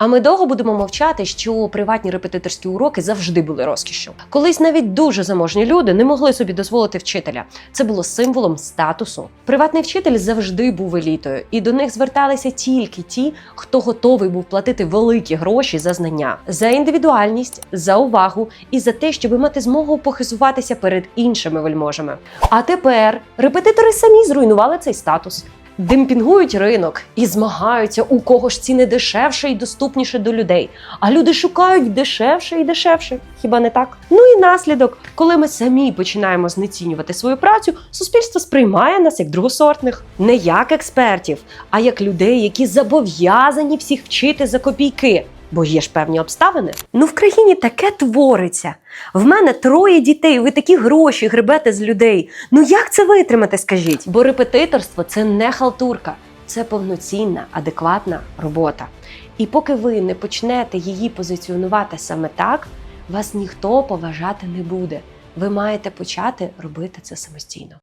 А ми довго будемо мовчати, що приватні репетиторські уроки завжди були розкішшю. Колись навіть дуже заможні люди не могли собі дозволити вчителя. Це було символом статусу. Приватний вчитель завжди був елітою, і до них зверталися тільки ті, хто готовий був платити великі гроші за знання, за індивідуальність, за увагу і за те, щоб мати змогу похизуватися перед іншими вельможами. А тепер репетитори самі зруйнували цей статус. Демпінгують ринок і змагаються, у кого ж ціни дешевше і доступніше до людей. А люди шукають дешевше і дешевше. Хіба не так? Ну і наслідок, коли ми самі починаємо знецінювати свою працю, суспільство сприймає нас як другосортних, не як експертів, а як людей, які зобов'язані всіх вчити за копійки. Бо є ж певні обставини. Ну в країні таке твориться. В мене троє дітей, ви такі гроші гребете з людей. Ну як це витримати, скажіть? Бо репетиторство це не халтурка, це повноцінна, адекватна робота. І поки ви не почнете її позиціонувати саме так, вас ніхто поважати не буде. Ви маєте почати робити це самостійно.